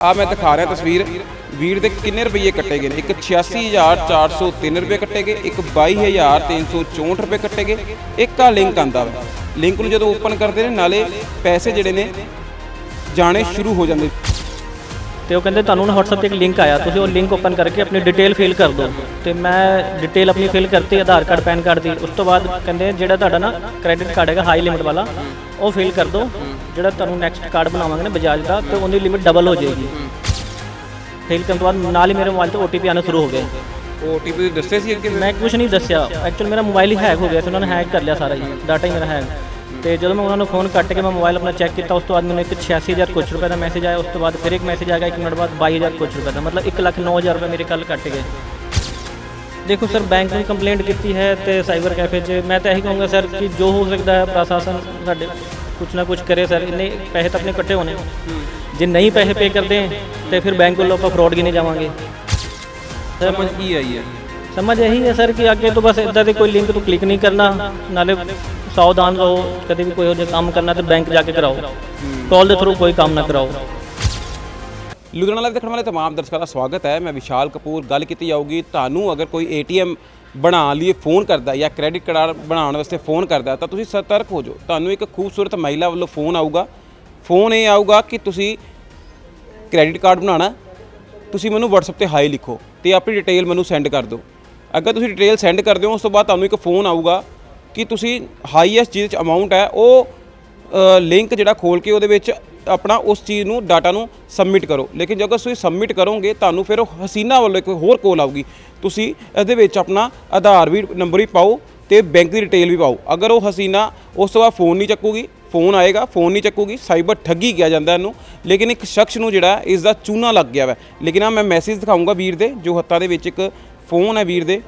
ਆ ਮੈਂ ਦਿਖਾ ਰਿਹਾ ਤਸਵੀਰ। ਵੀਰ ਦੇ ਕਿੰਨੇ ਰੁਪਏ ਕੱਟੇ ਗਏ ਨੇ? ਇੱਕ 86403 ਰੁਪਏ ਕੱਟੇ ਗਏ, ਇੱਕ 22364 ਰੁਪਏ ਕੱਟੇ ਗਏ। ਇੱਕ ਆ ਲਿੰਕ ਆਂਦਾ ਵਾ। ਲਿੰਕ ਨੂੰ ਜਦੋਂ ਓਪਨ ਕਰਦੇ ਨੇ, ਨਾਲੇ ਪੈਸੇ ਜਿਹੜੇ ਨੇ ਜਾਣੇ ਸ਼ੁਰੂ ਹੋ ਜਾਂਦੇ। ਤੇ ਉਹ ਕਹਿੰਦੇ ਤੁਹਾਨੂੰ ਨਾ WhatsApp ਤੇ ਇੱਕ ਲਿੰਕ ਆਇਆ। ਤੁਸੀਂ ਉਹ ਲਿੰਕ ਓਪਨ ਕਰਕੇ ਆਪਣੀ ਡਿਟੇਲ ਫਿਲ ਕਰ ਦਿਓ। ਤੇ ਮੈਂ ਡਿਟੇਲ ਆਪਣੀ ਫਿਲ ਕਰਤੀ, ਆਧਾਰ ਕਾਰਡ, ਪੈਨ ਕਾਰਡ ਦੀ। ਉਸ ਤੋਂ ਬਾਅਦ ਕਹਿੰਦੇ ਜਿਹੜਾ ਤੁਹਾਡਾ ਨਾ ਕ੍ਰੈਡਿਟ ਕਾਰਡ ਹੈਗਾ ਹਾਈ ਲਿਮਿਟ ਵਾਲਾ, ਉਹ ਫਿਲ ਕਰ ਦਿਓ। ਜਿਹੜਾ ਤੁਹਾਨੂੰ ਨੈਕਸਟ ਕਾਰਡ ਬਣਾਵਾਂਗੇ ਨਾ ਬਜਾਜ ਦਾ ਤੇ ਉਹਦੀ ਲਿਮਿਟ ਡਬਲ ਹੋ ਜਾਏਗੀ। ਫਿਲ ਕਰਨ ਤੋਂ ਬਾਅਦ ਨਾਲ ਹੀ ਮੇਰੇ ਮੋਬਾਈਲ ਤੇ OTP ਆਉਣਾ ਸ਼ੁਰੂ ਹੋ ਗਏ ਓਟੀਪੀ ਦੱਸੇ ਸੀ ਅੱਗੇ ਮੈਂ ਕੁਝ ਨਹੀਂ ਦੱਸਿਆ। ਐਕਚੁਅਲ ਮੇਰਾ ਮੋਬਾਈਲ ਹੀ ਹੈਕ ਹੋ ਗਿਆ ਸੀ ਉਹਨਾਂ ਨੇ ਹੈਕ ਕਰ ਲਿਆ ਸਾਰਾ ਹੀ। ਡਾਟਾ ਹੀ ਮੇਰਾ ਹੈਕ ਤੇ ਜਦੋਂ ਮੈਂ ਉਹਨਾਂ ਨੂੰ ਫੋਨ ਕੱਟ ਕੇ ਮੈਂ ਮੋਬਾਈਲ ਆਪਣਾ ਚੈੱਕ ਕੀਤਾ ਉਸ ਤੋਂ ਬਾਅਦ ਮੈਨੂੰ ਇੱਕ 86000 ਕੁਛ ਰੁਪਏ ਦਾ ਮੈਸੇਜ ਆਇਆ ਉਸ ਤੋਂ ਬਾਅਦ ਫਿਰ ਇੱਕ ਮੈਸੇਜ ਆ ਗਿਆ ਇੱਕ ਮਿੰਟ ਬਾਅਦ 22000 ਕੁਛ ਰੁਪਏ ਦਾ। ਮਤਲਬ 1 ਲੱਖ 9000 ਰੁਪਏ ਮੇਰੇ ਕੱਲ ਕੱਟ ਗਏ। ਦੇਖੋ ਸਰ ਬੈਂਕ ਨੂੰ ਕੰਪਲੇਂਟ ਕੀਤੀ ਹੈ ਤੇ ਸਾਈਬਰ ਕੈਫੇ 'ਚ ਮੈਂ ਤਾਂ ਇਹੀ ਕਹੂੰਗਾ ਸਰ ਕਿ ਜੋ ਹੋ ਸਕਦਾ ਹੈ ਪ੍ਰਸ਼ਾਸਨ ਸਾਡੇ ਕੁਛ ਨਾ ਕੁਛ ਕਰੇ ਸਰ ਇੰਨੇ ਪੈਸੇ ਤਾਂ ਆਪਣੇ ਇਕੱਠੇ ਹੋਣੇ ਜੇ ਨਹੀਂ ਪੈਸੇ ਪੇ ਕਰਦੇ ਤੇ ਫਿਰ ਬੈਂਕ ਵੱਲੋਂ ਆਪਾਂ ਫਰਾਡ ਗਿਣੇ ਜਾਵਾਂਗੇ ਸਰ ਸਮਝ ਕੀ ਆਈ ਹੈ ਸਮਝ ਇਹੀ ਹੈ ਸਰ ਕਿ ਅੱਗੇ ਤੋਂ ਬਸ ਇਦਾਂ ਦੇ ਕੋਈ ਲਿੰਕ ਤੋਂ ਕਲਿੱਕ ਨਹੀਂ ਕਰਨਾ ਨਾਲੇ ਸਾਵਧਾਨ ਰਹੋ ਕਦੇ ਵੀ ਕੋਈ ਹੋ ਜਿਹਾ ਕੰਮ ਕਰਨਾ ਤੇ ਬੈਂਕ ਜਾ ਕੇ ਕਰਾਓ ਕਾਲ ਦੇ ਥਰੂ ਕੋਈ ਕੰਮ ਨਾ ਕਰਾਓ ਲੁਧਿਆਣਾ ਲਾਈਵ ਦੇਖਣ ਵਾਲੇ तमाम ਦਰਸ਼ਕਾਂ ਦਾ ਸਵਾਗਤ ਹੈ ਮੈਂ ਵਿਸ਼ਾਲ ਕਪੂਰ ਗੱਲ ਕੀਤੀ ਜਾਊਗੀ ਤੁਹਾਨੂੰ ਅਗਰ ਕੋਈ ਏਟੀਐਮ ਬਣਾ ਲਈ ਫੋਨ ਕਰਦਾ ਜਾਂ ਕ੍ਰੈਡਿਟ ਕਾਰਡ ਬਣਾਉਣ ਵਾਸਤੇ ਫੋਨ ਕਰਦਾ, ਤਾਂ ਤੁਸੀਂ ਸਤਰਕ ਹੋ ਜਾਓ। ਤੁਹਾਨੂੰ ਇੱਕ ਖੂਬਸੂਰਤ ਮਹਿਲਾ ਵੱਲੋਂ ਫੋਨ ਆਊਗਾ। ਫੋਨ ਇਹ ਆਊਗਾ ਕਿ ਤੁਸੀਂ ਕ੍ਰੈਡਿਟ ਕਾਰਡ ਬਣਾਉਣਾ, ਤੁਸੀਂ ਮੈਨੂੰ WhatsApp ਤੇ ਹਾਈ ਲਿਖੋ ਤੇ ਆਪਣੀ ਡਿਟੇਲ ਮੈਨੂੰ ਸੈਂਡ ਕਰ ਦਿਓ। ਅਗਰ ਤੁਸੀਂ ਡਿਟੇਲ ਸੈਂਡ ਕਰਦੇ ਹੋ, ਉਸ ਤੋਂ ਬਾਅਦ ਤੁਹਾਨੂੰ ਇੱਕ ਫੋਨ ਆਊਗਾ ਕਿ ਤੁਸੀਂ ਹਾਈਐਸਟ ਜਿਹਦੇ ਚ ਅਮਾਉਂਟ ਹੈ, ਉਹ ਲਿੰਕ ਜਿਹੜਾ ਖੋਲ ਕੇ ਉਹਦੇ ਵਿੱਚ ਆਪਣਾ ਉਸ ਚੀਜ਼ ਨੂੰ ਡਾਟਾ ਨੂੰ ਸਬਮਿਟ ਕਰੋ। ਲੇਕਿਨ ਜਦੋਂ ਤੁਸੀਂ ਸਬਮਿਟ ਕਰੋਗੇ, ਤੁਹਾਨੂੰ ਫਿਰ ਉਹ ਹਸੀਨਾ ਵੱਲੋਂ ਇੱਕ ਹੋਰ ਕੋਲ ਆਊਗੀ। ਤੁਸੀਂ ਇਹਦੇ ਵਿੱਚ ਆਪਣਾ ਆਧਾਰ ਵੀ ਨੰਬਰ ਵੀ ਪਾਓ ਤੇ ਬੈਂਕ ਦੀ ਡਿਟੇਲ ਵੀ ਪਾਓ। ਅਗਰ ਉਹ ਹਸੀਨਾ ਉਸ ਤੋਂ ਬਾਅਦ ਫੋਨ ਨਹੀਂ ਚੱਕੂਗੀ ਫੋਨ ਆਏਗਾ ਫੋਨ ਨਹੀਂ ਚੱਕੂਗੀ ਸਾਈਬਰ ਠੱਗੀ ਕਿਹਾ ਜਾਂਦਾ ਇਹਨੂੰ। ਲੇਕਿਨ ਇੱਕ ਸ਼ਖਸ ਨੂੰ ਜਿਹੜਾ ਇਸ ਦਾ ਚੂਨਾ ਲੱਗ ਗਿਆ ਵਾ। ਲੇਕਿਨ ਆ ਮੈਂ ਮੈਸੇਜ ਦਿਖਾਊਂਗਾ ਵੀਰ ਦੇ, ਜੋ ਹੱਥਾਂ ਦੇ ਵਿੱਚ ਇੱਕ ਫੋਨ ਹੈ ਵੀਰ ਦੇ।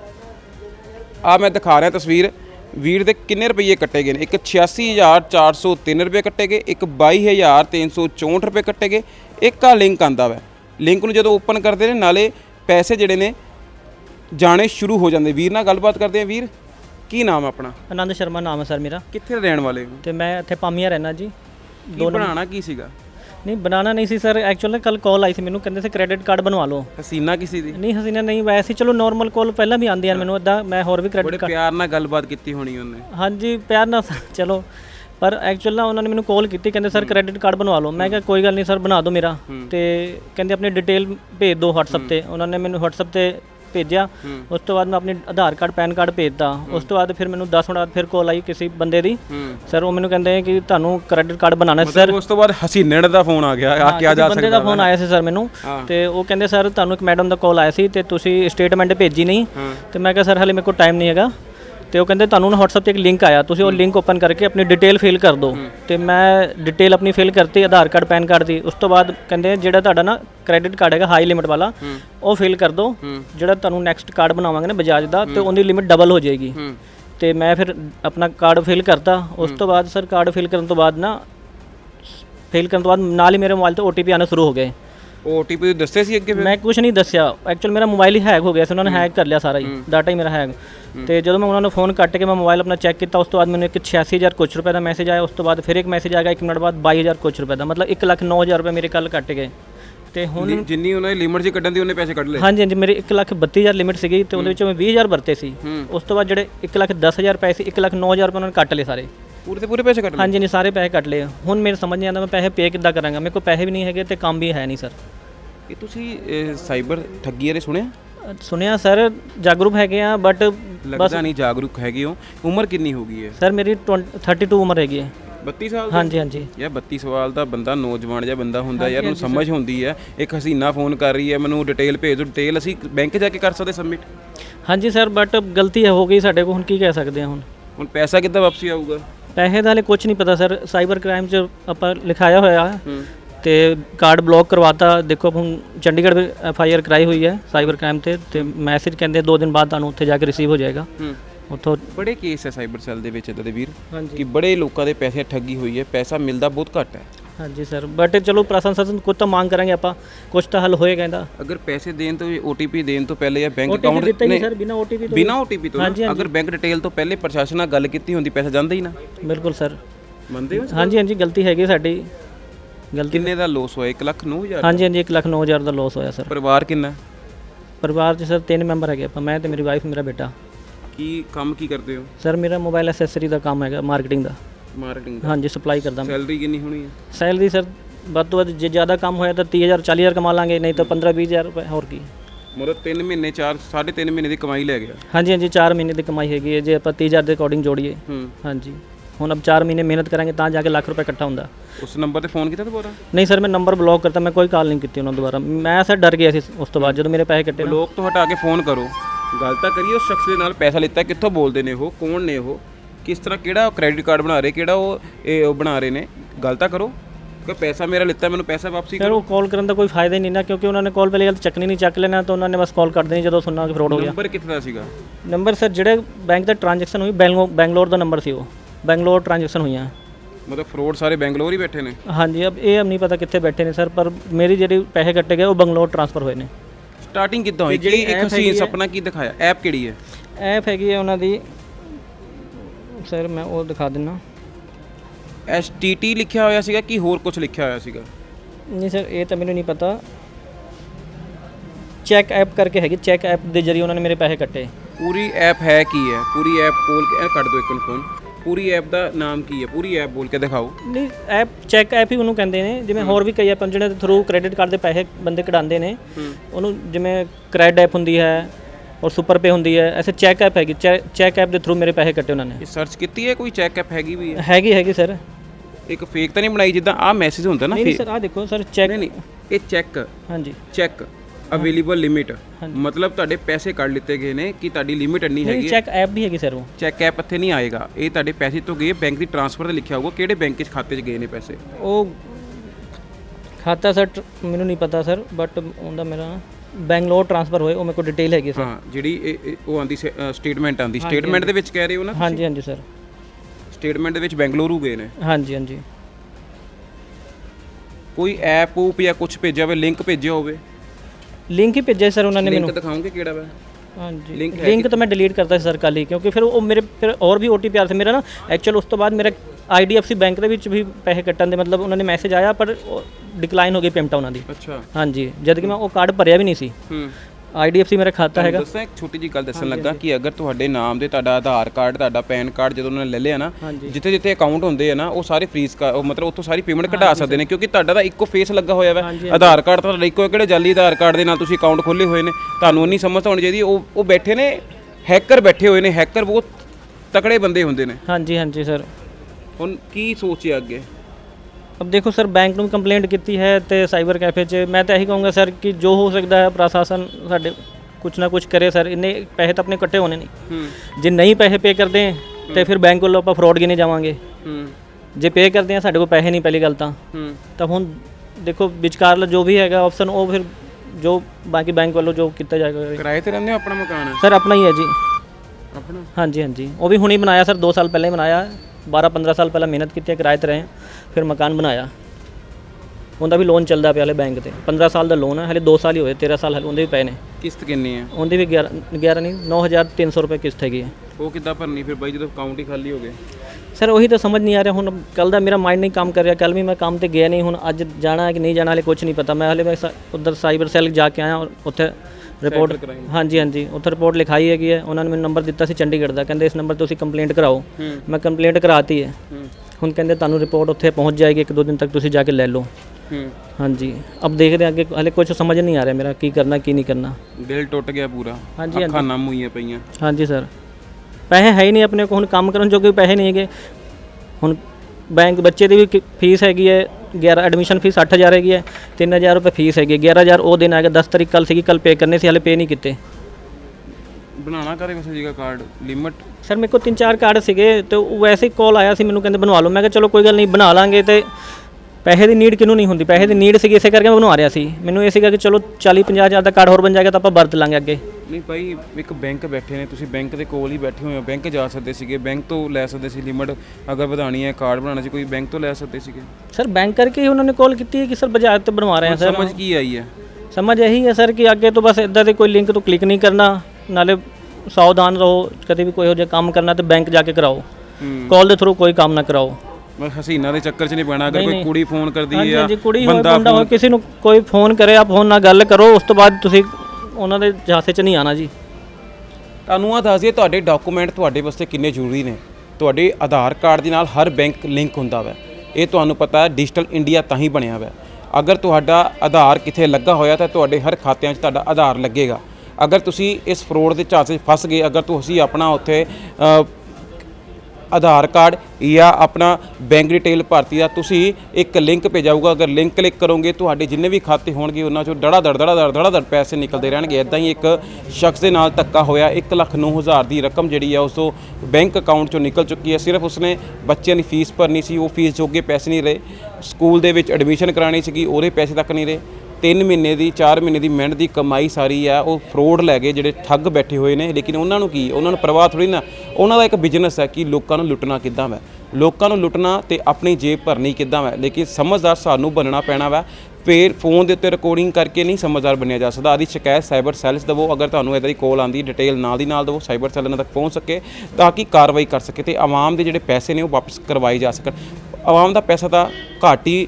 ਆ ਮੈਂ ਦਿਖਾ ਰਿਹਾ ਤਸਵੀਰ। ਵੀਰ ਦੇ ਕਿੰਨੇ ਰੁਪਏ ਕੱਟੇ ਗਏ ਨੇ? ਇੱਕ 86403 ਰੁਪਏ ਕੱਟੇ ਗਏ ਇੱਕ 22364 ਰੁਪਏ ਕੱਟੇ ਗਏ। ਇੱਕ ਆ ਲਿੰਕ ਆਂਦਾ ਵਾ। ਲਿੰਕ ਨੂੰ ਜਦੋਂ ਓਪਨ ਕਰਦੇ ਨੇ ਨਾਲੇ ਪੈਸੇ ਜਿਹੜੇ ਨੇ ਜਾਣੇ ਸ਼ੁਰੂ ਹੋ ਜਾਂਦੇ। ਵੀਰ ਨਾਲ ਗੱਲਬਾਤ ਕਰਦੇ ਆ ਵੀਰ ਕੀ ਨਾਮ ਆਪਣਾ? ਆਨੰਦ ਸ਼ਰਮਾ ਨਾਮ ਹੈ ਸਰ ਮੇਰਾ। ਕਿੱਥੇ ਰਹਿਣ ਵਾਲੇ ਹੋ? ਤੇ ਮੈਂ ਇੱਥੇ ਪਾਮੀਆਂ ਰਹਿਣਾ ਜੀ। ਕੀ ਬਣਾਉਣਾ ਕੀ ਸੀਗਾ? ਨਹੀਂ ਬਣਾਉਣਾ ਨਹੀਂ ਸੀ ਸਰ। ਐਕਚੁਅਲ ਕੱਲ ਕਾਲ ਆਈ ਸੀ ਮੈਨੂੰ ਕਹਿੰਦੇ ਸੀ ਕ੍ਰੈਡਿਟ ਕਾਰਡ ਬਣਵਾ ਲਓ। ਹਸੀਨਾ ਕਿਸੇ ਦੀ? ਨਹੀਂ ਹਸੀਨਾ ਨਹੀਂ ਵੈਸੇ ਚਲੋ ਨਾਰਮਲ ਕਾਲ ਪਹਿਲਾਂ ਵੀ ਆਉਂਦੀਆਂ ਨੇ ਮੈਨੂੰ ਇਦਾਂ ਮੈਂ ਹੋਰ ਵੀ ਬੜੇ ਕ੍ਰੈਡਿਟ ਪਿਆਰ ਨਾਲ ਗੱਲਬਾਤ ਕੀਤੀ ਹੋਣੀ ਉਹਨੇ। ਹਾਂਜੀ ਪਿਆਰ ਨਾਲ ਸਰ, ਚਲੋ। ਪਰ ਐਕਚੁਅਲ ਨਾ ਉਹਨਾਂ ਨੇ ਮੈਨੂੰ ਕਾਲ ਕੀਤੀ ਕਹਿੰਦੇ ਸਰ ਕ੍ਰੈਡਿਟ ਕਾਰਡ ਬਣਵਾ ਲਓ। ਮੈਂ ਕਿਹਾ ਕੋਈ ਗੱਲ ਨਹੀਂ ਸਰ ਬਣਾ ਦਿਓ ਮੇਰਾ। ਤੇ ਕਹਿੰਦੇ ਆਪਣੀ ਡਿਟੇਲ ਭੇਜ ਦਿਓ WhatsApp ਤੇ। ਉਹਨਾਂ ਨੇ ਮੈਨੂੰ WhatsApp ਤੇ ਭੇਜਿਆ ਉਸ ਤੋਂ ਬਾਅਦ ਮੈਂ ਆਪਣੀ ਆਧਾਰ ਕਾਰਡ ਪੈਨ ਕਾਰਡ ਭੇਜਤਾ ਉਸ ਤੋਂ ਬਾਅਦ ਫਿਰ ਮੈਨੂੰ 10 ਮਿੰਟ ਬਾਅਦ ਫਿਰ ਕਾਲ ਆਈ ਕਿਸੇ ਬੰਦੇ ਦੀ। ਸਰ ਉਹ ਮੈਨੂੰ ਕਹਿੰਦੇ ਕਿ ਤੁਹਾਨੂੰ ਕ੍ਰੈਡਿਟ ਕਾਰਡ ਬਣਾਉਣਾ ਸਰ ਉਸ ਤੋਂ ਬਾਅਦ ਹਸੀਨੜ ਦਾ ਫੋਨ ਆ ਗਿਆ ਆ ਕਿਹਾ ਜਾ ਬੰਦੇ ਦਾ ਫੋਨ ਆਇਆ ਸੀ ਸਰ ਮੈਨੂੰ। ਤੇ ਉਹ ਕਹਿੰਦੇ ਸਰ ਤੁਹਾਨੂੰ ਇੱਕ ਮੈਡਮ ਦਾ ਕਾਲ ਆਇਆ ਸੀ ਤੇ ਤੁਸੀਂ ਸਟੇਟਮੈਂਟ ਭੇਜੀ ਨਹੀਂ? ਤੇ ਮੈਂ ਕਿਹਾ ਸਰ ਹਲੇ ਮੇਰੇ ਕੋਲ ਟਾਈਮ ਨਹੀਂ ਹੈਗਾ। ਤੇ ਉਹ ਕਹਿੰਦੇ ਤੁਹਾਨੂੰ ਨਾ WhatsApp ਤੇ ਇੱਕ ਲਿੰਕ ਆਇਆ ਤੁਸੀਂ ਉਹ ਲਿੰਕ ਓਪਨ ਕਰਕੇ ਆਪਣੀ ਡਿਟੇਲ ਫਿਲ ਕਰ ਦਿਓ। ਤੇ ਮੈਂ ਡਿਟੇਲ ਆਪਣੀ ਫਿਲ ਕਰਤੀ ਆਧਾਰ ਕਾਰਡ ਪੈਨ ਕਾਰਡ ਦੀ। ਉਸ ਤੋਂ ਬਾਅਦ ਕਹਿੰਦੇ ਜਿਹੜਾ ਤੁਹਾਡਾ ਨਾ ਕ੍ਰੈਡਿਟ ਕਾਰਡ ਹੈਗਾ ਹਾਈ ਲਿਮਿਟ ਵਾਲਾ ਉਹ ਫਿਲ ਕਰ ਦਿਓ। ਜਿਹੜਾ ਤੁਹਾਨੂੰ ਨੈਕਸਟ ਕਾਰਡ ਬਣਾਵਾਂਗੇ ਨਾ ਬਜਾਜ ਦਾ ਤੇ ਉਹਦੀ ਲਿਮਿਟ ਡਬਲ ਹੋ ਜਾਏਗੀ। ਤੇ ਮੈਂ ਫਿਰ ਆਪਣਾ ਕਾਰਡ ਫਿਲ ਕਰਤਾ। ਉਸ ਤੋਂ ਬਾਅਦ ਸਰ ਕਾਰਡ ਫਿਲ ਕਰਨ ਤੋਂ ਬਾਅਦ ਨਾ ਫਿਲ ਕਰਨ ਤੋਂ ਬਾਅਦ ਨਾਲ ਹੀ ਮੇਰੇ ਮੋਬਾਈਲ ਤੇ OTP ਆਉਣਾ ਸ਼ੁਰੂ ਹੋ ਗਏ। ਓਟੀਪੀ ਦੱਸੇ ਸੀ ਅੱਗੇ ਫਿਰ? ਮੈਂ ਕੁਝ ਨਹੀਂ ਦੱਸਿਆ। ਐਕਚੁਅਲ ਮੇਰਾ ਮੋਬਾਈਲ ਹੀ ਹੈਕ ਹੋ ਗਿਆ ਸੀ ਉਹਨਾਂ ਨੇ ਹੈਕ ਕਰ ਲਿਆ ਸਾਰਾ ਹੀ। ਡਾਟਾ ਹੀ ਮੇਰਾ ਹੈਕ ਤੇ ਜਦੋਂ ਮੈਂ ਉਹਨਾਂ ਨੂੰ ਫੋਨ ਕੱਟ ਕੇ ਮੈਂ ਮੋਬਾਈਲ ਆਪਣਾ ਚੈੱਕ ਕੀਤਾ ਉਸ ਤੋਂ ਬਾਅਦ ਮੈਨੂੰ ਇੱਕ 86000 ਕੁਛ ਰੁਪਏ ਦਾ ਮੈਸੇਜ ਆਇਆ ਉਸ ਤੋਂ ਬਾਅਦ ਫਿਰ ਇੱਕ ਮੈਸੇਜ ਆ ਗਿਆ ਇੱਕ ਮਿੰਟ ਬਾਅਦ 22000 ਕੁਛ ਰੁਪਏ ਦਾ। ਮਤਲਬ 1 ਲੱਖ 9000 ਰੁਪਏ ਮੇਰੇ ਕੱਲ ਕੱਟ ਗਏ। ਤੇ ਹੁਣ ਜਿੰਨੀ ਉਹਨਾਂ ਦੀ ਲਿਮਟ 'ਚ ਕੱਢਣ ਦੀ ਉਹਨੇ ਪੈਸੇ ਕੱਢ ਲਏ। ਹਾਂਜੀ ਹਾਂਜੀ ਮੇਰੀ 1 ਲੱਖ 32000 ਲਿਮਿਟ ਸੀਗੀ ਤੇ ਉਹਦੇ ਵਿੱਚੋਂ ਮੈਂ 20000 ਵਰਤੇ ਸੀ। ਉਸ ਤੋਂ ਬਾਅਦ ਜਿਹੜੇ 1 ਲੱਖ 10000 ਪੈਸੇ ਸੀ 1 ਲੱਖ 9000 ਰੁਪਏ ਉਹਨਾਂ ਨੇ ਕੱਟ ਲਏ ਸਾਰੇ। ਪੂਰੇ ਤੇ ਪੂਰੇ ਪੈਸੇ ਕੱਢ ਲਏ? ਹਾਂਜੀ ਨਹੀਂ ਸਾਰੇ ਪੈਸੇ ਕੱਟ ਲਏ ਹੁਣ ਮੇਰੇ ਸਮਝ ਨਹੀਂ ਆਉਂਦਾ ਮੈਂ ਪੈਸੇ ਪੇ ਕਿੱਦਾਂ ਕਰਾਂਗਾ। ਮੇਰੇ ਕੋਲ ਪੈਸੇ ਵੀ ਨਹੀਂ ਹੈਗੇ ਤੇ ਕੰਮ ਵੀ ਹੈ ਨਹੀਂ ਸਰ। ਇਹ ਤੁਸੀਂ ਇਹ ਸਾਈਬਰ ਠੱਗੀ ਬਾਰੇ ਸੁਣਿਆ? ਅ, ਸੁਣਿਆ ਸਰ। ਜਾਗਰੂਕ ਹੈਗੇ ਆ ਬਟ ਲੱਗਦਾ ਨਹੀਂ ਜਾਗਰੂਕ ਹੈਗੇ ਹੋ। ਉਮਰ ਕਿੰਨੀ ਹੋ ਗਈ ਹੈ? ਸਰ ਮੇਰੀ 20 32 ਉਮਰ ਹੈਗੀ ਹੈ। 32 ਸਾਲ ਦਾ? ਹਾਂਜੀ ਹਾਂਜੀ। ਯਾ 32 ਸਾਲ ਦਾ ਬੰਦਾ ਨੌਜਵਾਨ ਜਿਹਾ ਬੰਦਾ ਹੁੰਦਾ ਯਾਰ ਉਹਨੂੰ ਸਮਝ ਹੁੰਦੀ ਹੈ। ਇੱਕ ਹਸੀਨਾ ਫੋਨ ਕਰ ਰਹੀ ਹੈ ਮੈਨੂੰ ਡਿਟੇਲ ਭੇਜ ਦਿਓ। ਡਿਟੇਲ ਅਸੀਂ ਬੈਂਕ ਜਾ ਕੇ ਕਰ ਸਕਦੇ ਸਬਮਿਟ ਹਾਂਜੀ ਸਰ ਬਟ ਗਲਤੀ ਹੋ ਗਈ ਸਾਡੇ ਕੋਲ। ਹੁਣ ਕੀ ਕਹਿ ਸਕਦੇ ਹਾਂ ਹੁਣ? ਹੁਣ ਪੈਸਾ ਕਿੱਦਾਂ ਵਾਪਸੀ ਆਊਗਾ? ਪੈਸੇ ਦਾ ਹਲੇ ਕੁਝ ਨਹੀਂ ਪਤਾ ਸਰ। ਸਾਈਬਰ ਕ੍ਰਾਈਮ 'ਚ ਆਪਾਂ ਲਿਖਾਇਆ ਹੋਇਆ ਹੈ। ਤੇ ਕਾਰਡ ਬਲੌਕ ਕਰਵਾਤਾ। ਦੇਖੋ ਹੁਣ ਚੰਡੀਗੜ੍ਹ ਵਿੱਚ ਐਫ ਆਈ ਆਰ ਕਰਾਈ ਹੋਈ ਹੈ ਸਾਈਬਰ ਕ੍ਰਾਈਮ ਤੇ। ਤੇ ਮੈਸੇਜ ਕਹਿੰਦੇ 2 ਦਿਨ ਬਾਅਦ ਤੁਹਾਨੂੰ ਉੱਥੇ ਜਾ ਕੇ ਰਿਸੀਵ ਹੋ ਜਾਏਗਾ। ਉੱਥੋਂ ਬੜੇ ਕੇਸ ਹੈ ਸਾਈਬਰ ਸੈੱਲ ਦੇ ਵਿੱਚ ਇਦਾਂ ਦੇ ਵੀਰ ਹਾਂਜੀ। ਕਿ ਬੜੇ ਲੋਕਾਂ ਦੇ ਪੈਸੇ ਠੱਗੀ ਹੋਈ ਹੈ। ਪੈਸਾ ਮਿਲਦਾ ਬਹੁਤ ਘੱਟ ਹੈ। ਹਾਂਜੀ ਸਰ ਬਟ ਚਲੋ ਪ੍ਰਸ਼ਾਸਨ ਕੁਝ ਤਾਂ ਮੰਗ ਕਰਾਂਗੇ ਆਪਾਂ ਕੁਝ ਤਾਂ ਹੱਲ ਹੋਏਗਾ ਇਹਦਾ। ਅਗਰ ਪੈਸੇ ਦੇਣ ਤੋਂ OTP ਦੇਣ ਤੋਂ ਪਹਿਲੇ ਜਾਂ ਬੈਂਕ OTP ਅਕਾਊਂਟ ਦਿੱਤਾ ਹੀ ਨਹੀਂ ਸਰ ਬਿਨਾ OTP ਤੋਂ ਬਿਨਾ OTP ਤੋਂ ਨਾ, ਅਗਰ ਬੈਂਕ ਡਿਟੇਲ ਤੋਂ ਪਹਿਲੇ ਪ੍ਰਸ਼ਾਸਨ ਨਾਲ ਗੱਲ ਕੀਤੀ ਹੁੰਦੀ ਪੈਸਾ ਜਾਂਦਾ ਹੀ ਨਾ। ਬਿਲਕੁਲ ਸਰ। ਮੰਨਦੇ ਹੋ ਹਾਂਜੀ ਹਾਂਜੀ ਗਲਤੀ ਹੈਗੀ ਸਾਡੀ। ਗਲਤੀ ਕਿੰਨੇ ਦਾ ਲੋਸ ਹੋਇਆ? 1 ਲੱਖ 9000 ਹਾਂਜੀ ਹਾਂਜੀ 1 ਲੱਖ 9000 ਦਾ ਲਾਸ ਹੋਇਆ ਸਰ। ਪਰਿਵਾਰ ਕਿੰਨਾ? ਪਰਿਵਾਰ 'ਚ ਸਰ ਤਿੰਨ ਮੈਂਬਰ ਹੈਗੇ ਆਪਾਂ ਮੈਂ ਤੇ ਮੇਰੀ ਵਾਈਫ ਮੇਰਾ ਬੇਟਾ। ਕੀ ਕੰਮ ਕੀ ਕਰਦੇ ਹੋ? ਸਰ ਮੇਰਾ ਮੋਬਾਈਲ ਐਕਸੈਸਰੀ ਦਾ ਕੰਮ ਹੈਗਾ ਮਾਰਕੀਟਿੰਗ ਦਾ। ਮਾਰਕੀਟਿੰਗ ਦਾ? ਹਾਂਜੀ ਸਪਲਾਈ ਕਰਦਾ ਮੈਂ। ਸੈਲਰੀ ਕਿੰਨੀ ਹੋਣੀ ਹੈ? ਸੈਲਰੀ ਸਰ ਵੱਧ ਤੋਂ ਵੱਧ ਜੇ ਜ਼ਿਆਦਾ ਕੰਮ ਹੋਇਆ ਤਾਂ 30000 40000 ਕਮਾ ਲਾਂਗੇ ਨਹੀਂ ਤਾਂ 15 20000 ਰੁਪਏ ਹੋਰ ਕੀ। ਮਤਲਬ 3 ਮਹੀਨੇ 4 3.5 ਮਹੀਨੇ ਦੀ ਕਮਾਈ ਲੈ ਗਿਆ। ਹਾਂਜੀ ਹਾਂਜੀ 4 ਮਹੀਨੇ ਦੀ ਕਮਾਈ ਹੈਗੀ ਹੈ। ਜੇ ਆਪਾਂ 30000 ਦੇ ਅਕੋਰਡਿੰਗ ਜੋੜੀਏ। ਹੂੰ। ਹਾਂਜੀ। ਹੁਣ ਅਬ 4 ਮਹੀਨੇ ਮਿਹਨਤ ਕਰਾਂਗੇ ਤਾਂ ਜਾ ਕੇ ਲੱਖ ਰੁਪਏ ਇਕੱਠਾ ਹੁੰਦਾ। ਉਸ ਨੰਬਰ ਤੇ ਫੋਨ ਕੀਤਾ ਦੁਬਾਰਾ? ਨਹੀਂ ਸਰ ਮੈਂ ਨੰਬਰ ਬਲੌਕ ਕਰਤਾ ਮੈਂ ਕੋਈ ਕਾਲ ਨਹੀਂ ਕੀਤੀ ਉਹਨਾਂ ਦੁਬਾਰਾ ਮੈਂ ਸਰ ਡਰ ਗਿਆ ਸੀ ਉਸ ਤੋਂ ਬਾਅਦ ਜਦੋਂ ਮੇਰੇ ਪੈਸੇ ਕੱਟੇ ਲੋਕ ਤੋਂ ਹਟਾ ਕੇ ਫੋਨ ਕਰੋ। ਗੱਲ ਤਾਂ ਕਰੀਏ ਉਸ ਸ਼ਖਸ ਦੇ ਨਾਲ ਪੈਸਾ ਲਿੱਤਾ ਕਿੱਥੋਂ ਬੋਲਦੇ ਨੇ ਉਹ ਕੌਣ ਨੇ ਉਹ? ਕਿਸ ਤਰ੍ਹਾਂ ਕਿਹੜਾ ਕ੍ਰੈਡਿਟ ਕਾਰਡ ਬਣਾ ਰਹੇ ਕਿਹੜਾ ਉਹ ਇਹ ਉਹ ਬਣਾ ਰਹੇ ਨੇ? ਗੱਲ ਤਾਂ ਕਰੋ। ਕਿ ਪੈਸਾ ਮੇਰਾ ਲਿੱਤਾ ਮੈਨੂੰ ਪੈਸਾ ਵਾਪਸੀ ਸਰ ਉਹ ਕਾਲ ਕਰਨ ਦਾ ਕੋਈ ਫਾਇਦਾ ਹੀ ਨਹੀਂ ਨਾ ਕਿਉਂਕਿ ਉਹਨਾਂ ਨੇ ਕਾਲ ਪਹਿਲੇ ਗੱਲ ਚੱਕਣੀ ਨਹੀਂ ਚੱਕ ਲੈਣਾ ਤਾਂ ਉਹਨਾਂ ਨੇ ਬਸ ਕਾਲ ਕਰ ਦੇਣੀ ਜਦੋਂ ਸੁਣਨਾ ਕਿ ਫਰੋਡ ਹੋ ਗਿਆ। ਨੰਬਰ ਕਿੱਥੇ ਦਾ ਸੀਗਾ? ਨੰਬਰ ਸਰ ਜਿਹੜੇ ਬੈਂਕ ਦਾ ਟ੍ਰਾਂਜੈਕਸ਼ਨ ਹੋਈ ਬੈਂਗਲੌਰ ਬੈਂਗਲੌਰ ਦਾ ਨੰਬਰ ਸੀ ਉਹ। ਬੈਂਗਲੌਰ ਟ੍ਰਾਂਜੈਕਸ਼ਨ ਹੋਈਆਂ। ਮਤਲਬ ਫਰੋਡ ਸਾਰੇ ਬੈਂਗਲੌਰ ਹੀ ਬੈਠੇ ਨੇ? ਹਾਂਜੀ ਅਬ ਇਹ ਨਹੀਂ ਪਤਾ ਕਿੱਥੇ ਬੈਠੇ ਨੇ ਸਰ ਪਰ ਮੇਰੀ ਜਿਹੜੀ ਪੈਸੇ ਕੱਟੇ ਗਏ ਉਹ ਬੰਗਲੌਰ ਟ੍ਰਾਂਸਫਰ ਹੋਏ ਨੇ। ਸਟਾਰਟਿੰਗ ਕਿੱਦਾਂ ਹੋਈ? ਜਿਹੜੀ ਇੱਕ ਹਸੀਨ ਸੁਪਨਾ ਕੀ ਦਿਖਾਇਆ? ਐਪ ਕਿਹੜੀ ਹੈ? ਐਪ ਹੈਗੀ ਹੈ ਉਹਨਾਂ ਦੀ ਸਰ ਮੈਂ ਉਹ ਦਿਖਾ ਦਿੰਨਾ। STT ਲਿਖਿਆ ਹੋਇਆ ਸੀਗਾ ਕਿ ਹੋਰ ਕੁਝ ਲਿਖਿਆ ਹੋਇਆ ਸੀਗਾ? ਨਹੀਂ ਸਰ ਇਹ ਤਾਂ ਮੈਨੂੰ ਨਹੀਂ ਪਤਾ। ਚੈੱਕ ਐਪ ਕਰਕੇ ਹੈਗੀ ਚੈੱਕ ਐਪ ਦੇ ਜਰੀਏ ਉਹਨਾਂ ਨੇ ਮੇਰੇ ਪੈਸੇ ਕੱਟੇ। ਪੂਰੀ ਐਪ ਹੈ ਕੀ ਹੈ? ਪੂਰੀ ਐਪ ਖੋਲ ਕੇ ਇਹ ਕੱਢ ਦਿਓ ਇੱਕ ਫੋਨ। ਪੂਰੀ ਐਪ ਦਾ ਨਾਮ ਕੀ ਹੈ? ਪੂਰੀ ਐਪ ਬੋਲ ਕੇ ਦਿਖਾਓ। ਨਹੀਂ ਐਪ ਚੈੱਕ ਐਪ ਹੀ ਉਹਨੂੰ ਕਹਿੰਦੇ ਨੇ। ਜਿਵੇਂ ਹੋਰ ਵੀ ਕਈ ਐਪ ਦੇ ਥਰੂ ਕ੍ਰੈਡਿਟ ਕਾਰਡ ਦੇ ਪੈਸੇ ਬੰਦੇ ਕਢਾਉਂਦੇ ਨੇ। ਉਹਨੂੰ ਜਿਵੇਂ ਕ੍ਰੈਡ ਐਪ ਹੁੰਦੀ ਹੈ ਔਰ ਸੁਪਰ ਪੇ ਹੁੰਦੀ ਹੈ ਐਸੇ ਚੈੱਕ ਐਪ ਹੈਗੀ ਚੈੱਕ ਐਪ ਦੇ ਥਰੂ ਮੇਰੇ ਪੈਸੇ ਕੱਟੇ ਉਹਨਾਂ ਨੇ। ਇਹ ਸਰਚ ਕੀਤੀ ਹੈ ਕੋਈ ਚੈੱਕ ਐਪ ਹੈਗੀ ਵੀ ਹੈ? ਹੈਗੀ ਹੈਗੀ ਸਰ ਇੱਕ ਫੇਕ ਤਾਂ ਨਹੀਂ ਬਣਾਈ ਜਿੱਦਾਂ ਆਹ ਮੈਸੇਜ ਹੁੰਦਾ ਨਾ ਨਹੀਂ ਸਰ ਆ ਦੇਖੋ ਸਰ ਚੈੱਕ ਨਹੀਂ ਨਹੀਂ ਇਹ ਚੈੱਕ ਹਾਂਜੀ। ਚੈੱਕ ਅਵੇਲੇਬਲ ਲਿਮਿਟ ਮਤਲਬ ਤੁਹਾਡੇ ਪੈਸੇ ਕੱਢ ਲਿੱਤੇ ਗਏ ਨੇ ਕਿ ਤੁਹਾਡੀ ਲਿਮਿਟ ਇੰਨੀ ਹੈਗੀ ਨਹੀਂ ਚੈੱਕ ਐਪ ਵੀ ਹੈਗੀ ਸਰ ਉਹ। ਚੈੱਕ ਐਪ ਇੱਥੇ ਨਹੀਂ ਆਏਗਾ। ਇਹ ਤੁਹਾਡੇ ਪੈਸੇ ਤੋਂ ਗਏ ਬੈਂਕ ਦੀ ਟ੍ਰਾਂਸਫਰ ਤੇ ਲਿਖਿਆ ਹੋਊਗਾ ਕਿਹੜੇ ਬੈਂਕ 'ਚ ਖਾਤੇ 'ਚ ਗਏ ਨੇ ਪੈਸੇ। ਉਹ ਖਾਤਾ ਸਰ ਮੈਨੂੰ ਨਹੀਂ ਪਤਾ ਸਰ ਬਟ ਉਹਦਾ ਮੇਰਾ ਬੈਂਗਲੌਰ ਟ੍ਰਾਂਸਫਰ ਹੋਏ ਉਹ ਮੇਰੇ ਕੋਲ ਡਿਟੇਲ ਹੈਗੀ ਸਰ ਹਾਂ ਜਿਹੜੀ ਇਹ- ਇਹ- ਉਹ ਆਂਦੀ ਸਟੇਟਮੈਂਟ ਆਂਦੀ ਸਟੇਟਮੈਂਟ ਦੇ ਵਿੱਚ ਕਹਿ ਰਹੇ ਹੋ ਨਾ ਹਾਂਜੀ ਹਾਂਜੀ ਸਰ ਸਟੇਟਮੈਂਟ ਦੇ ਵਿੱਚ ਬੈਂਗਲੁਰੂ ਗਏ ਨੇ। ਹਾਂਜੀ ਹਾਂਜੀ। ਕੋਈ ਐਪ ਊਪ ਜਾਂ ਕੁਝ ਭੇਜਿਆ ਹੋਵੇ ਲਿੰਕ ਭੇਜਿਆ ਹੋਵੇ? ਲਿੰਕ ਹੀ ਭੇਜਿਆ ਸਰ ਉਹਨਾਂ ਨੇ ਲਿੰਕ ਮੈਨੂੰ। ਦਿਖਾਓਗੇ ਕਿਹੜਾ ਵਾ? ਹਾਂਜੀ। Link ਹੈ ਲਿੰਕ ਤਾਂ ਮੈਂ ਡਿਲੀਟ ਕਰਤਾ ਸੀ ਸਰ ਕੱਲ੍ਹ ਹੀ ਕਿਉਂਕਿ ਫਿਰ ਉਹ ਮੇਰੇ ਫਿਰ ਹੋਰ ਵੀ OTP ਆ ਸੀ। ਮੇਰਾ ਨਾ ਐਕਚੁਅਲ ਉਸ ਤੋਂ ਬਾਅਦ ਮੇਰਾ IDFC ਬੈਂਕ ਦੇ ਵਿੱਚ ਵੀ ਪੈਸੇ ਕੱਟਣ ਦੇ ਮਤਲਬ ਉਹਨਾਂ ਨੇ ਮੈਸੇਜ ਆਇਆ ਪਰ ਡਿਕਲਾਈਨ ਹੋ ਗਈ ਪੇਮੈਂਟ ਉਹਨਾਂ ਦੀ। ਅੱਛਾ। ਹਾਂਜੀ ਜਦ ਕਿ ਮੈਂ ਉਹ ਕਾਰਡ ਭਰਿਆ ਵੀ ਨਹੀਂ ਸੀ। ਹੂੰ। IDFC ਮੇਰਾ ਖਾਤਾ ਹੈਗਾ। ਦੱਸਾਂ ਇੱਕ ਛੋਟੀ ਜੀ ਗੱਲ ਦੱਸਣ ਲੱਗਾ ਕਿ ਅਗਰ ਤੁਹਾਡੇ ਨਾਮ ਦੇ ਤੁਹਾਡਾ ਆਧਾਰ ਕਾਰਡ ਤੁਹਾਡਾ ਪੈਨ ਕਾਰਡ ਜਦੋਂ ਉਹਨਾਂ ਨੇ ਲੈ ਲਿਆ ਨਾ ਜਿੱਥੇ ਜਿੱਥੇ ਅਕਾਊਂਟ ਹੁੰਦੇ ਆ ਨਾ ਉਹ ਸਾਰੇ ਫ੍ਰੀਜ਼ ਮਤਲਬ ਉੱਥੋਂ ਸਾਰੀ ਪੇਮੈਂਟ ਕਢਾ ਸਕਦੇ ਨੇ ਕਿਉਂਕਿ ਤੁਹਾਡਾ ਤਾਂ ਇੱਕੋ ਫੇਸ ਲੱਗਾ ਹੋਇਆ ਵਾ। ਆਧਾਰ ਕਾਰਡ ਤੁਹਾਡਾ ਇੱਕੋ ਕਿਹੜੇ ਜਾਲੀ ਆਧਾਰ ਕਾਰਡ ਦੇ ਨਾਲ ਤੁਸੀਂ ਅਕਾਊਂਟ ਖੋਲੇ ਹੋਏ ਨੇ? ਤੁਹਾਨੂੰ ਉਨੀ ਸਮਝ ਹੋਣੀ ਚਾਹੀਦੀ ਉਹ ਉਹ ਬੈਠੇ ਨੇ ਹੈਕਰ ਬੈਠੇ ਹੋਏ ਨੇ ਹੈਕਰ ਬਹੁਤ ਤਕੜੇ ਬੰਦੇ ਹੁੰਦੇ ਨੇ। ਹਾਂਜੀ ਹਾਂਜੀ ਸਰ ਹੁਣ ਕੀ ਸੋਚਿਆ ਅੱਗੇ अब देखो सर बैंक ਨੂੰ ਕੰਪਲੇਂਟ ਕੀਤੀ ਹੈ ਤੇ ਸਾਈਬਰ ਕੈਫੇ 'ਚ ਮੈਂ ਤਾਂ ਇਹੀ ਕਹੂੰਗਾ ਸਰ ਕਿ ਜੋ ਹੋ ਸਕਦਾ ਹੈ ਪ੍ਰਸ਼ਾਸਨ ਸਾਡੇ ਕੁਛ ਨਾ ਕੁਛ ਕਰੇ ਸਰ ਇੰਨੇ ਪੈਸੇ ਤਾਂ ਆਪਣੇ ਇਕੱਠੇ ਹੋਣੇ ਨਹੀਂ ਹੂੰ ਜੇ ਨਹੀਂ ਪੈਸੇ ਪੇ ਕਰਦੇ ਤੇ ਫਿਰ ਬੈਂਕ ਵੱਲੋਂ ਆਪਾਂ ਫਰਾਡ ਗਿਣੇ ਜਾਵਾਂਗੇ ਹੂੰ ਜੇ ਪੇ ਕਰਦੇ ਆ ਸਾਡੇ ਕੋਲ ਪੈਸੇ ਨਹੀਂ ਪਹਿਲੀ ਗੱਲ ਤਾਂ ਹੂੰ ਤਾਂ ਹੁਣ ਦੇਖੋ ਵਿਚਕਾਰਲਾ ਜੋ ਵੀ ਹੈਗਾ ਆਪਸ਼ਨ ਉਹ ਫਿਰ ਜੋ ਬਾਕੀ ਬੈਂਕ ਵੱਲੋਂ ਜੋ ਕੀਤਾ ਜਾਏਗਾ ਕਿਰਾਏ ਤੇ ਰਹਿੰਦੇ ਹੋ ਆਪਣਾ ਮਕਾਨ ਹੈ ਸਰ ਆਪਣਾ ਹੀ ਹੈ ਜੀ ਆਪਣਾ ਹਾਂਜੀ ਹਾਂਜੀ ਉਹ ਵੀ ਹੁਣੀ ਬਣਾਇਆ ਸਰ 2 ਸਾਲ ਪਹਿਲਾਂ ਹੀ ਬਣਾਇਆ 12 15 ਸਾਲ ਪਹਿਲਾਂ ਮਿਹਨਤ ਕੀਤੀ ਹੈ ਕਿਰਾਏ ਤੇ ਰਹੇ ਫਿਰ ਮਕਾਨ ਬਣਾਇਆ। ਉਹਦਾ ਵੀ ਲੋਨ ਚੱਲਦਾ ਪਿਆ ਹਲੇ ਬੈਂਕ ਤੇ। 15 ਸਾਲ ਦਾ ਲੋਨ ਹੈ ਹਲੇ 2 ਸਾਲ ਹੀ ਹੋਏ 13 ਸਾਲ ਹਲੇ ਉਹਦੇ ਵੀ ਪਏ ਨੇ। ਕਿਸ਼ਤ ਕਿੰਨੀ ਹੈ? ਉਹਦੇ ਵੀ 11 11 ਨਹੀਂ 9300 ਰੁਪਏ ਕਿਸ਼ਤ ਹੈਗੀ ਹੈ ਉਹ ਕਿੱਦਾਂ ਭਰਨੀ ਫਿਰ ਬਾਈ ਜਦੋਂ ਅਕਾਊਂਟ ਹੀ ਖਾਲੀ ਹੋ ਗਏ? ਸਰ ਉਹੀ ਤਾਂ ਸਮਝ ਨਹੀਂ ਆ ਰਿਹਾ ਹੁਣ ਕੱਲ ਦਾ ਮੇਰਾ ਮਾਈਂਡ ਨਹੀਂ ਕੰਮ ਕਰ ਰਿਹਾ ਕੱਲ ਵੀ ਮੈਂ ਕੰਮ ਤੇ ਗਿਆ ਨਹੀਂ ਹੁਣ ਅੱਜ ਜਾਣਾ ਹੈ ਕਿ ਨਹੀਂ ਜਾਣਾ ਹਲੇ ਕੁਝ ਨਹੀਂ ਪਤਾ। ਮੈਂ ਹਲੇ ਮੈਂ ਉਧਰ ਸਾਈਬਰ ਸੈੱਲ ਜਾ ਕੇ ਆਇਆ ਔਰ ਉੱਥੇ ਰਿਪੋਰਟ ਹਾਂਜੀ ਹਾਂਜੀ। ਉੱਥੇ ਰਿਪੋਰਟ ਲਿਖਾਈ ਹੈਗੀ ਹੈ। ਉਹਨਾਂ ਨੇ ਮੈਨੂੰ ਨੰਬਰ ਦਿੱਤਾ ਸੀ ਚੰਡੀਗੜ੍ਹ ਦਾ। ਕਹਿੰਦੇ ਇਸ ਨੰਬਰ ਤੇ ਤੁਸੀਂ ਕੰਪਲੇਂਟ ਕਰਾਓ। ਮੈਂ ਕੰਪਲੇਂਟ ਕਰਾਤੀ ਹੈ। ਹੁਣ ਕਹਿੰਦੇ ਤੁਹਾਨੂੰ ਰਿਪੋਰਟ ਉੱਥੇ ਪਹੁੰਚ ਜਾਏਗੀ। ਇੱਕ ਦੋ ਦਿਨ ਤੱਕ ਤੁਸੀਂ ਜਾ ਕੇ ਲੈ ਲਓ। ਹਾਂਜੀ। ਅਬ ਦੇਖਦੇ ਹਾਂ ਅੱਗੇ ਹਲੇ ਕੁਝ ਸਮਝ ਨਹੀਂ ਆ ਰਿਹਾ ਮੇਰਾ ਕੀ ਕਰਨਾ ਕੀ ਨਹੀਂ ਕਰਨਾ। ਦਿਲ ਟੁੱਟ ਗਿਆ ਪੂਰਾ। ਹਾਂਜੀ ਅੱਖਾਂ ਨਮ ਹੋਈਆਂ ਪਈਆਂ। ਹਾਂਜੀ ਸਰ ਪੈਸੇ ਹੈ ਹੀ ਨਹੀਂ ਆਪਣੇ ਕੋਲ। ਹੁਣ ਕੰਮ ਕਰਨ ਜੋਗੇ ਪੈਸੇ ਨਹੀਂ ਹੈਗੇ। ਹੁਣ ਬੈਂਕ ਬੱਚੇ ਦੀ ਵੀ ਫੀਸ ਹੈਗੀ ਹੈ। 11 ਐਡਮਿਸ਼ਨ ਫੀਸ 8000 ਹੈਗੀ ਹੈ 3000 ਰੁਪਏ ਫੀਸ ਹੈਗੀ ਹੈ। 11000 ਉਹ ਦਿਨ ਆਏਗਾ 10 ਤਰੀਕ ਕੱਲ ਸੀਗੀ ਕੱਲ ਪੇ ਕਰਨੇ ਸੀ ਹਲੇ ਪੇ ਨਹੀਂ ਕੀਤੇ। ਬਣਾਉਣਾ ਕਰੇ ਵੈਸੇ ਜੀਗਾ ਕਾਰਡ ਲਿਮਟ ਸਰ ਮੇਰੇ ਕੋਲ ਤਿੰਨ ਚਾਰ ਕਾਰਡ ਸੀਗੇ ਤੇ ਉਹ ਵੈਸੇ ਹੀ ਕਾਲ ਆਇਆ ਸੀ ਮੈਨੂੰ ਕਹਿੰਦੇ ਬਣਵਾ ਲਓ। ਮੈਂ ਕਿਹਾ ਚਲੋ ਕੋਈ ਗੱਲ ਨਹੀਂ ਬਣਾ ਲਾਂਗੇ ਤੇ ਪੈਸੇ ਦੀ ਨੀਡ ਕਿਹਨੂੰ ਨਹੀਂ ਹੁੰਦੀ? ਪੈਸੇ ਦੀ ਨੀਡ ਸੀਗੀ ਇਸੇ ਕਰਕੇ ਮੈਂ ਬਣਵਾ ਰਿਹਾ ਸੀ। ਮੈਨੂੰ ਇਹ ਸੀਗਾ ਕਿ ਚਲੋ 40 50 ਹਜ਼ਾਰ ਦਾ ਕਾਰਡ ਹੋਰ ਬਣ ਜਾਏਗਾ ਤਾਂ ਆਪਾਂ ਵਰਤ ਲਾਂਗੇ ਅੱਗੇ। ਨਹੀਂ ਭਾਈ ਇੱਕ ਬੈਂਕ ਬੈਠੇ ਨੇ ਤੁਸੀਂ ਬੈਂਕ ਦੇ ਕੋਲ ਹੀ ਬੈਠੇ ਹੋਏ ਹੋ ਬੈਂਕ ਜਾ ਸਕਦੇ ਸੀਗੇ ਬੈਂਕ ਤੋਂ ਲੈ ਸਕਦੇ ਸੀ ਲਿਮਟ ਅਗਰ ਵਧਾਣੀ ਹੈ ਕਾਰਡ ਬਣਾਉਣਾ ਸੀ ਕੋਈ ਬੈਂਕ ਤੋਂ ਲੈ ਸਕਦੇ ਸੀਗੇ। ਸਰ ਬੈਂਕ ਕਰਕੇ ਹੀ ਉਹਨਾਂ ਨੇ ਕਾਲ ਕੀਤੀ ਹੈ ਕਿ ਸਰ ਬਜਾਜ ਤੇ ਬਣਵਾ ਰਹੇ ਹਾਂ ਸਰ। ਸਮਝ ਕੀ ਆਈ ਹੈ? ਸਮਝ ਇਹੀ ਹੈ ਸਰ ਕਿ ਅੱਗੇ ਤੋਂ ਬਸ ਇਦਾਂ ਦੇ ਕੋਈ ਲਿੰਕ ਤੋਂ ਕਲਿੱਕ ਨਹੀਂ ਕਰਨਾ ਨਾਲੇ ਸਾਵਧਾਨ ਰਹੋ ਕਦੇ ਵੀ ਕੋਈ ਹੋ ਜਿਹਾ ਕੰਮ ਕਰਨਾ ਤੇ ਬੈਂਕ ਜਾ ਕੇ ਕਰਾਓ। ਕਾਲ ਦੇ ਥਰੂ ਕੋਈ ਕੰਮ ਨਾ ਕਰਾਓ। ਮੈਂ ਹਸੀਨਾ ਦੇ ਚੱਕਰ 'ਚ ਨਹੀਂ ਪੈਣਾ ਅਗਰ ਕੋਈ। ਕੁੜੀ ਫੋਨ ਕਰਦੀ ਹੈ ਹਾਂਜੀ ਕੁੜੀ ਹੋਵੇ ਬੰਦਾ ਹੋਵੇ ਕਿਸੇ ਨੂੰ ਕੋਈ ਫੋਨ ਕਰੇ ਆਪ ਫੋਨ ਨਾਲ ਗੱਲ ਕਰੋ ਉਸ ਤੋਂ ਬਾਅਦ ਤੁਸੀਂ ਉਹਨਾਂ ਦੇ ਜਾਸੇ 'ਚ ਨਹੀਂ ਆਣਾ ਜੀ। ਤੁਹਾਨੂੰ ਆ ਦੱਸ ਦਈਏ ਤੁਹਾਡੇ ਡਾਕੂਮੈਂਟ ਤੁਹਾਡੇ ਵਾਸਤੇ ਕਿੰਨੇ ਜ਼ਰੂਰੀ ਨੇ। ਤੁਹਾਡੇ ਆਧਾਰ ਕਾਰਡ ਦੇ ਨਾਲ ਹਰ ਬੈਂਕ ਲਿੰਕ ਹੁੰਦਾ ਵੈ। ਇਹ ਤੁਹਾਨੂੰ ਪਤਾ ਹੈ ਡਿਜੀਟਲ ਇੰਡੀਆ ਤਾਂ ਹੀ ਬਣਿਆ ਵੈ। ਅਗਰ ਤੁਹਾਡਾ ਆਧਾਰ ਕਿਥੇ ਲੱਗਾ ਹੋਇਆ ਤਾਂ ਤੁਹਾਡੇ ਹਰ ਖਾਤਿਆਂ 'ਚ ਤੁਹਾਡਾ ਆਧਾਰ ਲੱਗੇਗਾ। ਅਗਰ ਤੁਸੀਂ ਇਸ ਫਰੋਡ ਦੇ ਝਾਂਸੇ 'ਚ ਫਸ ਗਏ ਅਗਰ ਤੁਸੀਂ ਆਪਣਾ ਉੱਥੇ ਅ, ਆਧਾਰ ਕਾਰਡ ਜਾਂ ਆਪਣਾ ਬੈਂਕ ਡਿਟੇਲ ਭਰਤੀ ਦਾ, ਤੁਸੀਂ ਇੱਕ ਲਿੰਕ ਭੇਜਾਊਗਾ। ਅਗਰ ਲਿੰਕ ਕਲਿੱਕ ਕਰੋਗੇ, ਤੁਹਾਡੇ ਜਿੰਨੇ ਵੀ ਖਾਤੇ ਹੋਣਗੇ, ਉਹਨਾਂ ਚੋਂ ਡੜਾ ਦੜ ਦੜਾ ਦੜ ਡੜਾ ਦੜ ਪੈਸੇ ਨਿਕਲਦੇ ਰਹਿਣਗੇ। ਇਦਾਂ ਹੀ ਇੱਕ ਸ਼ਖਸ ਦੇ ਨਾਲ ਧੱਕਾ ਹੋਇਆ 1 ਲੱਖ ਨੌ ਹਜ਼ਾਰ ਦੀ ਰਕਮ ਜਿਹੜੀ ਆ, ਉਸ ਤੋਂ ਬੈਂਕ ਅਕਾਊਂਟ ਚੋਂ ਨਿਕਲ ਚੁੱਕੀ ਹੈ। ਸਿਰਫ ਉਸਨੇ ਬੱਚਿਆਂ ਦੀ ਫੀਸ ਭਰਨੀ ਸੀ, ਉਹ ਫੀਸ ਜੋਗੇ ਪੈਸੇ ਨਹੀਂ ਰਹੇ। ਸਕੂਲ ਦੇ ਵਿੱਚ ਐਡਮਿਸ਼ਨ ਕਰਾਣੀ ਸੀਗੀ, ਉਹਦੇ ਪੈਸੇ ਤੱਕ ਨਹੀਂ ਰਹੇ। 3 ਮਹੀਨੇ ਦੀ 4 ਮਹੀਨੇ ਦੀ ਮਿਹਨਤ ਦੀ ਕਮਾਈ ਸਾਰੀ ਆ, ਉਹ ਫਰੋਡ ਲੈ ਗਏ ਜਿਹੜੇ ਠੱਗ ਬੈਠੇ ਹੋਏ ਨੇ। ਲੇਕਿਨ ਉਹਨਾਂ ਨੂੰ ਕੀ, ਉਹਨਾਂ ਨੂੰ ਪ੍ਰਵਾਹ ਥੋੜੀ ਨਾ, ਉਹਨਾਂ ਦਾ ਇੱਕ ਬਿਜ਼ਨਸ ਹੈ ਕਿ ਲੋਕਾਂ ਨੂੰ ਲੁੱਟਣਾ ਕਿੱਦਾਂ ਵੈ। ਲੋਕਾਂ ਨੂੰ ਲੁੱਟਣਾ ਤੇ ਆਪਣੀ ਜੇਬ ਭਰਨੀ ਕਿੱਦਾਂ ਵੈ। ਲੇਕਿਨ ਸਮਝਦਾਰ ਸਾਨੂੰ ਬਣਨਾ ਪੈਣਾ ਵਾ। ਫੇਰ ਫੋਨ ਦੇ ਉੱਤੇ ਰਿਕਾਰਡਿੰਗ ਕਰਕੇ ਨਹੀਂ ਸਮਝਦਾਰ ਬਣਿਆ ਜਾ ਸਕਦਾ। ਆਦੀ ਸ਼ਿਕਾਇਤ ਸਾਈਬਰ ਸੈੱਲ 'ਚ ਦੇਵੋ, ਅਗਰ ਤੁਹਾਨੂੰ ਇਦਾਂ ਦੀ ਕਾਲ ਆਂਦੀ ਡਿਟੇਲ ਨਾਲ ਦੀ ਨਾਲ ਦੇਵੋ ਸਾਈਬਰ ਸੈੱਲ ਇਹਨਾਂ ਤੱਕ ਪਹੁੰਚ ਸਕੇ, ਤਾਂ ਕਿ ਕਾਰਵਾਈ ਕਰ ਸਕੇ ਤੇ ਆਵਾਮ ਦੇ ਜਿਹੜੇ ਪੈਸੇ ਨੇ ਉਹ ਵਾਪਸ ਕਰਵਾਏ ਜਾ ਸਕਣ। ਆਵਾਮ ਦਾ ਪੈਸਾ ਤਾਂ ਘੱਟ ਹੀ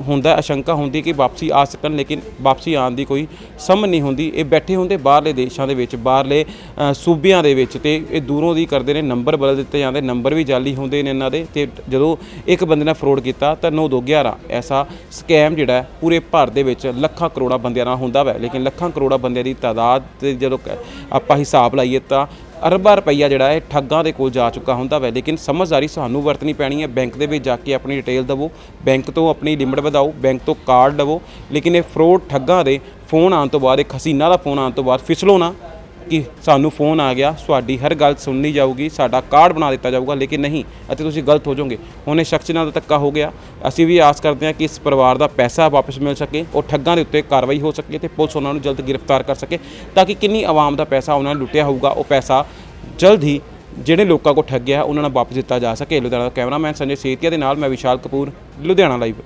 ਹੁੰਦਾ, ਅਸ਼ੰਕਾ ਹੁੰਦੀ ਕਿ ਵਾਪਸੀ ਆ ਸਕਣ, ਲੇਕਿਨ ਵਾਪਸੀ ਆਉਣ ਦੀ ਕੋਈ ਸਮਝ ਨਹੀਂ ਹੁੰਦੀ। ਇਹ ਬੈਠੇ ਹੁੰਦੇ ਬਾਹਰਲੇ ਦੇਸ਼ਾਂ ਦੇ ਵਿੱਚ, ਬਾਹਰਲੇ ਸੂਬਿਆਂ ਦੇ ਵਿੱਚ ਤੇ ਇਹ ਦੂਰੋਂ ਦੀ ਕਰਦੇ ਨੇ, ਨੰਬਰ ਬਦਲ ਦਿੱਤੇ ਜਾਂਦੇ, ਨੰਬਰ ਵੀ ਜਾਲੀ ਹੁੰਦੇ ਨੇ ਇਹਨਾਂ ਦੇ ਤੇ ਜਦੋਂ ਇੱਕ ਬੰਦੇ ਨੇ ਫਰੋਡ ਕੀਤਾ ਤਾਂ 9211 ਐਸਾ ਸਕੈਮ ਜਿਹੜਾ ਪੂਰੇ ਭਾਰਤ ਦੇ ਵਿੱਚ ਲੱਖਾਂ ਕਰੋੜਾਂ ਬੰਦਿਆਂ ਨਾਲ ਹੁੰਦਾ ਵੈ। ਲੇਕਿਨ ਲੱਖਾਂ ਕਰੋੜਾਂ ਬੰਦਿਆਂ ਦੀ ਤਾਦਾਦ ਤੇ ਜਦੋਂ ਕ- ਆਪਾਂ ਹਿਸਾਬ ਲਾਈਏ ਤਾਂ ਅਰਬਾਂ ਰੁਪਈਆ ਜਿਹੜਾ ਹੈ, ਠੱਗਾਂ ਦੇ ਕੋਲ ਜਾ ਚੁੱਕਾ ਹੁੰਦਾ ਵੈ। ਲੇਕਿਨ ਸਮਝਦਾਰੀ ਸਾਨੂੰ ਵਰਤਣੀ ਪੈਣੀ ਹੈ। ਬੈਂਕ ਦੇ ਵਿੱਚ ਜਾ ਕੇ ਆਪਣੀ ਡਿਟੇਲ ਦਵੋ। ਬੈਂਕ ਤੋਂ ਆਪਣੀ ਲਿਮਟ ਵਧਾਓ। ਬੈਂਕ ਤੋਂ ਕਾਰਡ ਲਵੋ ਲੇਕਿਨ ਇਹ ਫਰੋਡ ਠੱਗਾਂ ਦੇ ਫੋਨ ਆਉਣ ਤੋਂ ਬਾਅਦ ਇੱਕ ਹਸੀਨਾ ਦਾ ਫੋਨ ਆਉਣ ਤੋਂ ਬਾਅਦ ਫਿਸਲੋ ਨਾ। ਕਿ ਸਾਨੂੰ ਫੋਨ ਆ ਗਿਆ, ਤੁਹਾਡੀ ਹਰ ਗੱਲ ਸੁਣਨੀ ਜਾਊਗੀ, ਸਾਡਾ ਕਾਰਡ ਬਣਾ ਦਿੱਤਾ ਜਾਊਗਾ, ਲੇਕਿਨ ਨਹੀਂ, ਅਤੇ ਤੁਸੀਂ ਗਲਤ ਹੋ ਜਾਓਗੇ। ਹੁਣ ਇਹ ਸ਼ਖਸ ਨਾਲ ਧੱਕਾ ਹੋ ਗਿਆ। ਅਸੀਂ ਵੀ ਆਸ ਕਰਦੇ ਹਾਂ ਕਿ ਇਸ ਪਰਿਵਾਰ ਦਾ ਪੈਸਾ ਵਾਪਸ ਮਿਲ ਸਕੇ, ਉਹ ਠੱਗਾਂ ਦੇ ਉੱਤੇ ਕਾਰਵਾਈ ਹੋ ਸਕੇ ਤੇ ਪੁਲਿਸ ਉਹਨਾਂ ਨੂੰ ਜਲਦ ਗ੍ਰਿਫਤਾਰ ਕਰ ਸਕੇ, ਤਾਂ ਕਿ ਕਿੰਨੀ ਆਵਾਮ ਦਾ ਪੈਸਾ ਉਹਨਾਂ ਨੇ ਲੁੱਟਿਆ ਹੋਊਗਾ, ਉਹ ਪੈਸਾ ਜਲਦ ਹੀ ਜਿਹੜੇ ਲੋਕਾਂ ਕੋ ਠੱਗਿਆ, ਉਹਨਾਂ ਨੂੰ ਵਾਪਸ ਦਿੱਤਾ ਜਾ ਸਕੇ। ਲੁਧਿਆਣਾ ਦਾ ਕੈਮਰਾਮੈਨ ਸੰਜੇ ਸੇਤੀਆ ਦੇ ਨਾਲ ਮੈਂ ਵਿਸ਼ਾਲ ਕਪੂਰ, ਲੁਧਿਆਣਾ ਲਾਈਵ